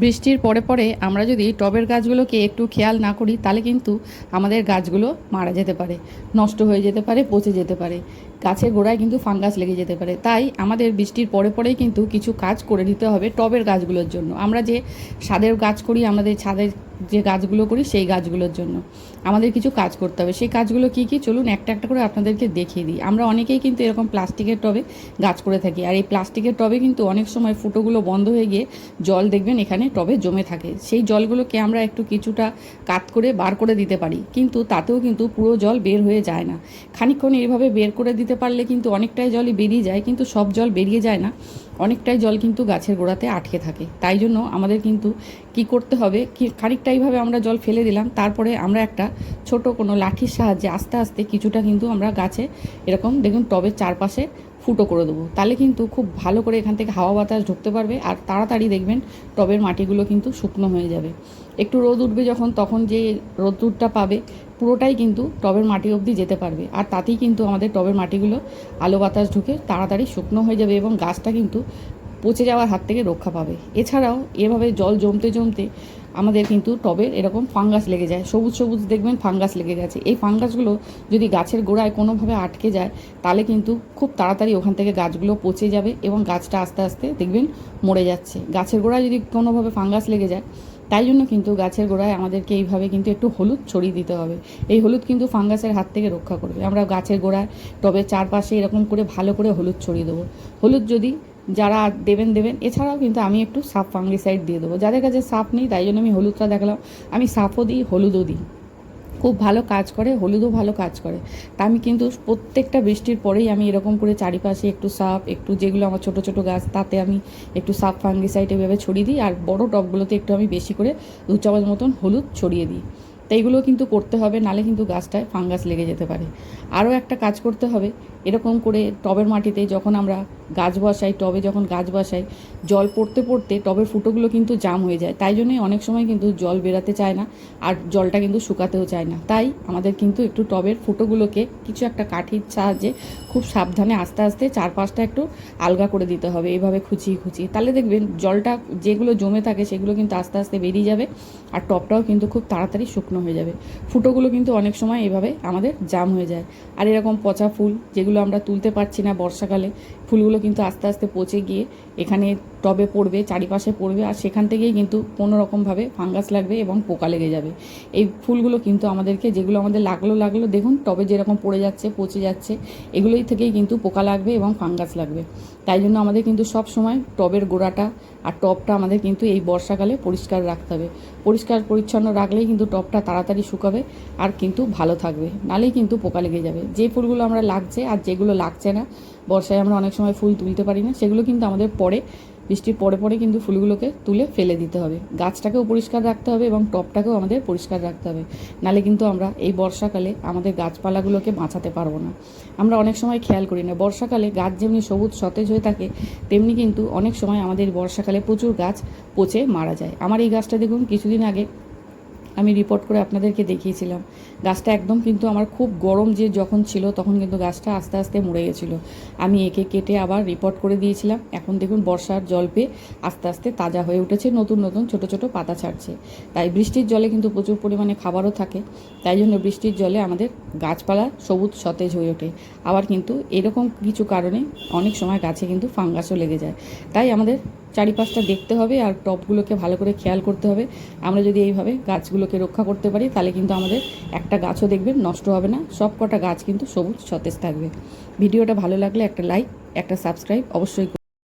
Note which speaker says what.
Speaker 1: বৃষ্টির পরে পরে আমরা যদি টবের গাছগুলোকে একটু খেয়াল না করি, তাহলে কিন্তু আমাদের গাছগুলো মারা যেতে পারে, নষ্ট হয়ে যেতে পারে, পচে যেতে পারে। গাছের গোড়ায় কিন্তু ফাঙ্গাস লেগে যেতে পারে। তাই আমাদের বৃষ্টির পরে পরেই কিন্তু কিছু কাজ করে দিতে হবে টবের গাছগুলোর জন্য। আমরা যে ছাদের গাছ করি, আমাদের ছাদের যে গাছগুলো করি, সেই গাছগুলোর জন্য আমাদের কিছু কাজ করতে হবে। সেই কাজগুলো কি কি? চলুন একটা একটা করে আপনাদেরকে দেখিয়ে দিই। আমরা অনেকেই কিন্তু এরকম প্লাস্টিকের টবে গাছ করে থাকি। আর এই প্লাস্টিকের টবে কিন্তু অনেক সময় ফুটোগুলো বন্ধ হয়ে গিয়ে জল দেখবেন এখানে টবে জমে থাকে। সেই জলগুলোকে আমরা একটু কিছুটা কাত করে বার করে দিতে পারি। কিন্তু তাতেও কিন্তু পুরো জল বের হয়ে যায় না। খানিকক্ষণ এইভাবে বের করে দিতে পারলে কিন্তু অনেকটাই জলই বেরিয়ে যায়, কিন্তু সব জল বেরিয়ে যায় না। অনেকটাই জল কিন্তু গাছের গোড়াতে আটকে থাকে। তাই জন্য আমাদের কিন্তু কি করতে হবে, কি খানিকটা এইভাবে আমরা জল ফেলে দিলাম, তারপরে আমরা একটা ছোট কোনো লাঠির সাহায্যে আস্তে আস্তে কিছুটা কিন্তু আমরা গাছে এরকম, দেখুন টবের চারপাশে ফুটো করে দেবো। তাহলে কিন্তু খুব ভালো করে এখান থেকে হাওয়া বাতাস ঢুকতে পারবে আর তাড়াতাড়ি দেখবেন টবের মাটিগুলো কিন্তু শুকনো হয়ে যাবে। একটু রোদ উঠবে যখন, তখন যে রোদ্দুরটা পাবে, পুরোটাই কিন্তু টবের মাটি অবধি যেতে পারবে। আর তাতেই কিন্তু আমাদের টবের মাটিগুলো আলো বাতাস ঢুকে তাড়াতাড়ি শুকনো হয়ে যাবে এবং গাছটা কিন্তু পচে যাওয়ার হাত থেকে রক্ষা পাবে। এছাড়াও এভাবে জল জমতে জমতে আমাদের কিন্তু টবের এরকম ফাঙ্গাস লেগে যায়। সবুজ সবুজ দেখবেন ফাঙ্গাস লেগে গেছে। এই ফাঙ্গাসগুলো যদি গাছের গোড়ায় কোনোভাবে আটকে যায়, তাহলে কিন্তু খুব তাড়াতাড়ি ওখান থেকে গাছগুলো পচে যাবে এবং গাছটা আস্তে আস্তে দেখবেন মরে যাচ্ছে। গাছের গোড়ায় যদি কোনোভাবে ফাঙ্গাস লেগে যায়, তাই জন্য কিন্তু গাছের গোড়ায় আমাদেরকে এইভাবে কিন্তু একটু হলুদ ছড়িয়ে দিতে হবে। এই হলুদ কিন্তু ফাঙ্গাসের হাত থেকে রক্ষা করবে। আমরা গাছের গোড়ায় টবের চারপাশে এরকম করে ভালো করে হলুদ ছড়িয়ে দেবো। হলুদ যদি যারা দেবেন দেবেন, এছাড়াও কিন্তু আমি একটু সাপ ফাঙ্গিসাইড দিয়ে দেবো। যাদের কাছে সাপ নেই, তাই জন্য আমি হলুদটা দেখালাম। আমি সাপও দিই, হলুদও দিই। খুব ভালো কাজ করে, হলুদও ভালো কাজ করে। তা আমি কিন্তু প্রত্যেকটা বৃষ্টির পরেই আমি এরকম করে চারিপাশে একটু সাপ একটু যেগুলো আমার ছোট ছোট গাছ, তাতে আমি একটু সাপ ফাঙ্গিসাইড এভাবে ছড়িয়ে দিই। আর বড় টবগুলোতে একটু আমি বেশি করে দু চামচ মতন হলুদ ছড়িয়ে দিই। তো এইগুলো কিন্তু করতে হবে, নালে কিন্তু গাছটায় ফাঙ্গাস লেগে যেতে পারে। আরও একটা কাজ করতে হবে, এরকম করে টবের মাটিতে যখন আমরা গাছ বসাই, টবে যখন গাছ বসাই, জল পড়তে পড়তে টবের ফুটোগুলো কিন্তু জাম হয়ে যায়। তাই জন্যই অনেক সময় কিন্তু জল বেরাতে চায় না, আর জলটা কিন্তু শুকাতেও চায় না। তাই আমাদের কিন্তু একটু টবের ফুটোগুলোকে কিছু একটা কাঠির সাহায্যে খুব সাবধানে আস্তে আস্তে চার পাঁচটা একটু আলগা করে দিতে হবে এইভাবে খুচিয়ে খুচিয়ে। তাহলে দেখবেন জলটা যেগুলো জমে থাকে সেগুলো কিন্তু আস্তে আস্তে বেরিয়ে যাবে, আর টবটাও কিন্তু খুব তাড়াতাড়ি শুকনো হয়ে যাবে। ফুটোগুলো কিন্তু অনেক সময় এভাবে আমাদের জাম হয়ে যায়। আর এরকম পচা ফুল যেগুলো আমরা তুলতে পারছি না বর্ষাকালে, ফুলগুলো কিন্তু আস্তে আস্তে পচে গিয়ে এখানে টবে পড়বে, চারিপাশে পড়বে আর সেখান থেকেই কিন্তু কোনো রকমভাবে ফাঙ্গাস লাগবে এবং পোকা লেগে যাবে। এই ফুলগুলো কিন্তু আমাদেরকে যেগুলো আমাদের লাগল লাগল, দেখুন টবে যেরকম পড়ে যাচ্ছে, পচে যাচ্ছে, এগুলোই থেকেই কিন্তু পোকা লাগবে এবং ফাঙ্গাস লাগবে। তাই জন্য আমাদের কিন্তু সব সময় টবের গোড়াটা আর টপটা আমাদের কিন্তু এই বর্ষাকালে পরিষ্কার রাখতে হবে। পরিষ্কার, পরিচ্ছন্ন রাখলেই কিন্তু টপটা তাড়াতাড়ি শুকাবে আর কিন্তু ভালো থাকবে। নালেই কিন্তু পোকা লেগে যাবে। যে ফুলগুলো আমরা লাগছে আর যেগুলো লাগছে না, বর্ষায় আমরা অনেক সময় ফুল তুলতে পারি না, সেগুলো কিন্তু আমাদের পরে বৃষ্টির পরে পরে কিন্তু ফুলগুলোকে তুলে ফেলে দিতে হবে। গাছটাকেও পরিষ্কার রাখতে হবে এবং টপটাকেও আমাদের পরিষ্কার রাখতে হবে। নালে কিন্তু আমরা এই বর্ষাকালে আমাদের গাছপালাগুলোকে বাঁচাতে পারব না। আমরা অনেক সময় খেয়াল করি না, বর্ষাকালে গাছ যেমনি সবুজ, সতেজ হয়ে থাকে, তেমনি কিন্তু অনেক সময় আমাদের বর্ষাকালে প্রচুর গাছ পচে মারা যায়। আমার এই গাছটা দেখুন, কিছুদিন আগে আমি রিপোর্ট করে আপনাদেরকে দেখিয়েছিলাম। গাছটা একদম কিন্তু আমার খুব গরম যে যখন ছিল তখন কিন্তু গাছটা আস্তে আস্তে মরে গেছিল। আমি একে কেটে আবার রিপোর্ট করে দিয়েছিলাম। এখন দেখুন বর্ষার জল পেয়ে আস্তে আস্তে তাজা হয়ে উঠেছে, নতুন নতুন ছোট ছোট পাতা ছাড়ছে। তাই বৃষ্টির জলে কিন্তু প্রচুর পরিমাণে খাবারও থাকে। তাই জন্য বৃষ্টির জলে আমাদের গাছপালা সবুজ, সতেজ হয়ে ওঠে। আবার কিন্তু এরকম কিছু কারণে অনেক সময় গাছে কিন্তু ফাঙ্গাসও লেগে যায়। তাই আমাদের চারিপাশটা দেখতে হবে আর টপগুলোকে ভালো করে খেয়াল করতে হবে। আমরা যদি এইভাবে গাছগুলোকে রক্ষা করতে পারি, তাহলে কিন্তু আমাদের একটা গাছও দেখবেন নষ্ট হবে না। সব কটা গাছ কিন্তু সবুজ, সতেজ থাকবে। ভিডিওটা ভালো লাগলে একটা লাইক একটা সাবস্ক্রাইব অবশ্যই